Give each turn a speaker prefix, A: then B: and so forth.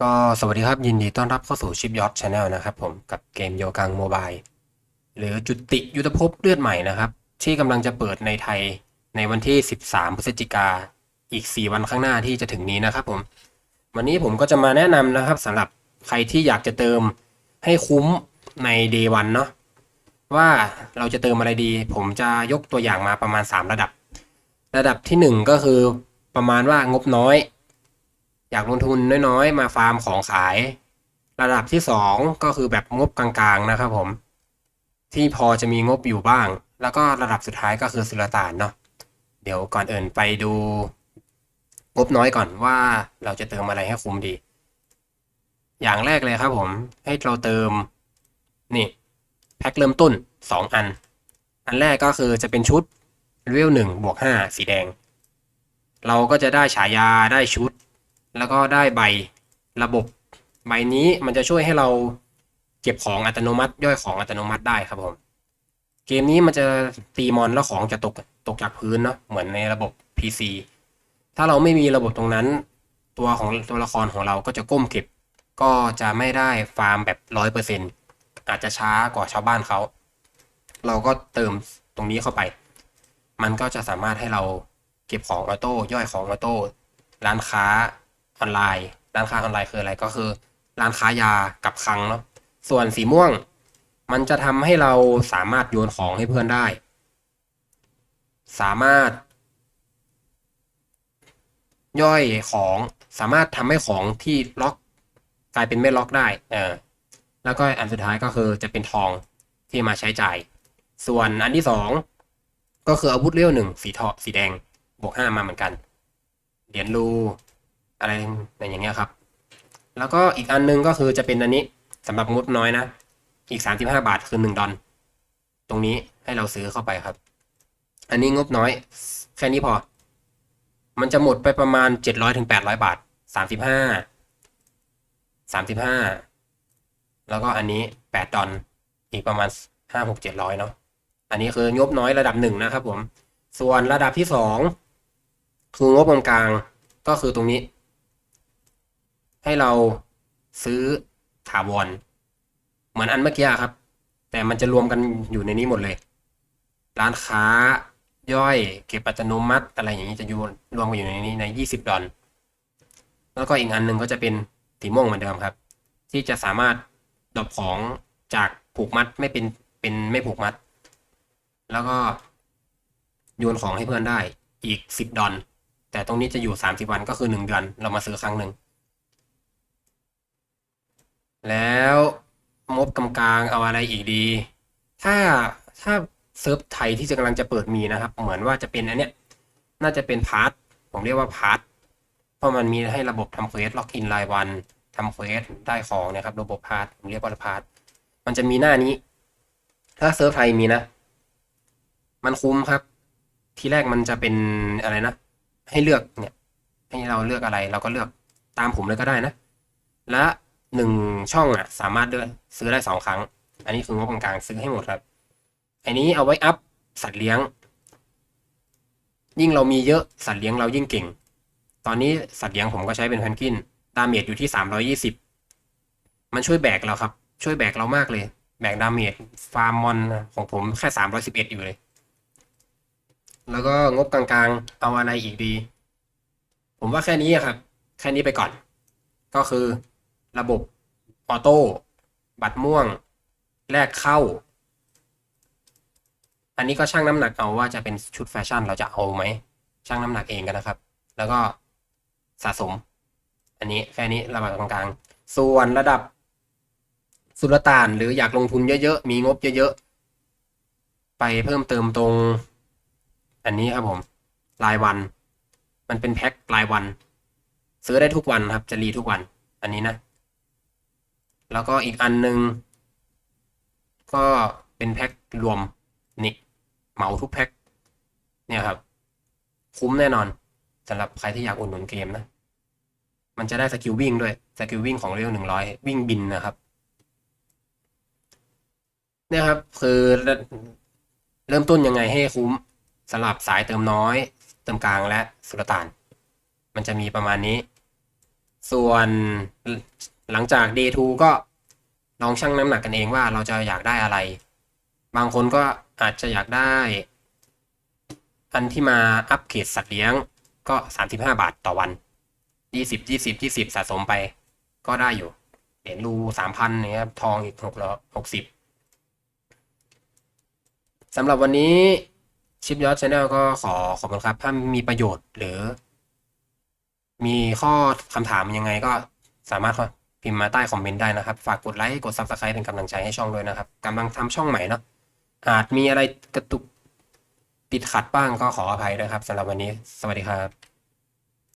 A: ก็สวัสดีครับ ยินดีต้อนรับเข้าสู่ชิปยอ t ชาแนลนะครับผมกับเกมโยกังโมบายหรือจุติยุทธภพเลือดใหม่นะครับ ที่กำลังจะเปิดในไทยในวันที่ 13 พฤศจิกาอีก 4 วันข้างหน้าที่จะถึงนี้นะครับผม วันนี้ผมก็จะมาแนะนำนะครับสำหรับใครที่อยากจะเติมให้คุ้มใน Day 1เนาะว่าเราจะเติมอะไรดี ผมจะยกตัวอย่างมาประมาณ 3 ระดับ ระดับที่ 1 ก็คือประมาณว่างบน้อย อยากลงทุนน้อยๆ มาฟาร์มของขาย ระดับที่สองก็คือแบบงบกลางๆนะครับผม ที่พอจะมีงบอยู่บ้าง แล้วก็ระดับสุดท้ายก็คือสุลต่านเนาะเดี๋ยวก่อนอื่นไปดูงบน้อยก่อนว่าเราจะเติมอะไรให้คุ้มดี อย่างแรกเลยครับผมให้เราเติมนี่แพ็คเริ่มต้นสองอัน อันแรกก็คือจะเป็นชุดเลเวลหนึ่งบวกห้าสีแดง เราก็จะได้ฉายาได้ชุด แล้วก็ได้ใบระบบใบนี้มันจะช่วยให้เราเก็บของอัตโนมัติย่อยของอัตโนมัติได้ครับผมเกมนี้มันจะตีมอนแล้วของจะตกตกจากพื้นเนาะเหมือนในระบบ PC ถ้าเราไม่มีระบบตรงนั้น ตัวของตัวละครของเราก็จะก้มเก็บ ก็จะไม่ได้ฟาร์มแบบร้อยเปอร์เซ็นอาจจะช้ากว่าชาวบ้านเขา เราก็เติมตรงนี้เข้าไป มันก็จะสามารถให้เราเก็บของออโต้ย่อยของออโต้ร้านค้า ออนไลน์ ร้านค้าออนไลน์คืออะไรก็คือ ร้านค้ายากับคลังเนาะส่วนสีม่วง มันจะทำให้เราสามารถโยนของให้เพื่อนได้ สามารถ ย่อยของสามารถทำให้ของที่ล็อกกลายเป็นไม่ล็อกได้เออแล้วก็อันสุดท้ายก็คือจะเป็นทองที่มาใช้จ่าย ส่วนอันที่สองก็คืออาวุธเลี้ยวหนึ่งสีทอสีแดงบวกห้ามาเหมือนกัน เหรียญรู อะไรอย่างเงี้ยครับ แล้วก็อีกอันนึงก็คือจะเป็นอันนี้สำหรับงบน้อยนะ อีกสามสิบห้าบาทคือหนึ่งดอลตรงนี้ให้เราซื้อเข้าไปครับ อันนี้งบน้อย แค่นี้พอ มันจะหมดไปประมาณเจ็ดร้อยถึงแปดร้อยบาทสามสิบห้าสามสิบห้าแล้วก็อันนี้แปดดอลอีกประมาณห้าหกเจ็ดร้อยเนาะอันนี้คืองบน้อยระดับหนึ่งนะครับผม ส่วนระดับที่สองคืองบกลางก็คือตรงนี้ ให้เราซื้อถาวร เหมือนอันเมื่อกี้ครับ แต่มันจะรวมกันอยู่ในนี้หมดเลย ร้านค้าย่อยเก็บอัตโนมัติอะไรอย่างนี้จะอยู่รวมกันอยู่ในนี้ในยี่สิบดอลแล้วก็อีกอันหนึ่งก็จะเป็นสีม่วงเหมือนเดิมครับ ที่จะสามารถดรอปของจากผูกมัดไม่เป็นเป็นไม่ผูกมัด แล้วก็โยนของให้เพื่อนได้อีกสิบดอลแต่ตรงนี้จะอยู่สามสิบวันก็คือหนึ่งเดือน เรามาซื้อครั้งหนึ่ง แล้วมบกำกลางเอาอะไรอีกดี ถ้าถ้าเซิร์ฟไทยที่จะกำลังจะเปิดมีนะครับ เหมือนว่าจะเป็นอันเนี้ยน่าจะเป็นพาร์ทผมเรียกว่าพาร์ทเพราะมันมีให้ระบบทำเควสล็อกอินรายวันทำเควสได้ของนะครับ ระบบพาร์ทผมเรียกว่าพาร์ทมันจะมีหน้านี้ ถ้าเซิร์ฟไทยมีนะ มันคุ้มครับ ทีแรกมันจะเป็นอะไรนะ ให้เลือกเนี่ย ให้เราเลือกอะไร เราก็เลือกตามผมเลยก็ได้นะ และ หนึ่งช่องอะ สามารถเลือกซื้อได้สองครั้ง อันนี้คืองบกลางๆซื้อให้หมดครับ อันนี้เอาไว้อัพสัตว์เลี้ยง ยิ่งเรามีเยอะสัตว์เลี้ยงเรายิ่งเก่ง ตอนนี้สัตว์เลี้ยงผมก็ใช้เป็นแพนกินดาเมจอยู่ที่สามร้อยี่สิบมันช่วยแบกเราครับ ช่วยแบกเรามากเลย แบกดาเมจฟาร์มมอนของผมแค่สามร้อยสิบเอ็ดอยู่เลย แล้วก็งบกลางๆ เอาอะไรอีกดี ผมว่าแค่นี้ครับ แค่นี้ไปก่อน ก็คือ ระบบออโต้ บัตรม่วงแลกเข้า อันนี้ก็ชั่งน้ำหนักเอาว่าจะเป็นชุดแฟชั่นเราจะเอาไหมชั่งน้ำหนักเองกันนะครับ แล้วก็สะสม อันนี้แค่นี้ระดับกลางๆ ส่วนระดับสุลต่านหรืออยากลงทุนเยอะๆ มีงบเยอะๆ ไปเพิ่มเติมตรง อันนี้ครับผมรายวัน มันเป็นแพ็ครายวัน ซื้อได้ทุกวันครับ จะรีทุกวัน อันนี้นะ แล้วก็อีกอันหนึ่งก็เป็นแพ็ครวมนี่เหมาทุกแพ็คเนี่ยครับ คุ้มแน่นอนสำหรับใครที่อยากอุดหนุนเกมนะ มันจะได้สกิลวิ่งด้วยสกิลวิ่งของเรียวหนึ่งร้อยวิ่งบินนะครับเนี่ยครับคือเริ่มต้นยังไงให้คุ้มสำหรับสายเติมน้อย เติมกลางและสุลต่าน มันจะมีประมาณนี้ ส่วน หลังจาก day 2ก็ลองชั่งน้ำหนักกันเองว่าเราจะอยากได้อะไร บางคนก็อาจจะอยากได้ อันที่มาอัปเกรดสัตว์เลี้ยงก็สามสิบห้าบาทต่อวันยี่สิบยี่สิบยี่สิบสะสมไป ก็ได้อยู่ เหรียญรูสามพันเนี้ยทองอีกหกร้อหกสิบสำหรับวันนี้ชิปยอดชาแนลก็ขอขอบคุณครับ ถ้ามีประโยชน์หรือ มีข้อคำถามยังไงก็สามารถ พิมพ์มาใต้คอมเมนต์ได้นะครับ ฝากกดไลค์กด Subscribe เป็นกำลังใจให้ช่องด้วยนะครับกำลังทำช่องใหม่เนาะอาจมีอะไรกระตุกติดขัดบ้างก็ขออภัยนะครับสำหรับวันนี้ สวัสดีครับ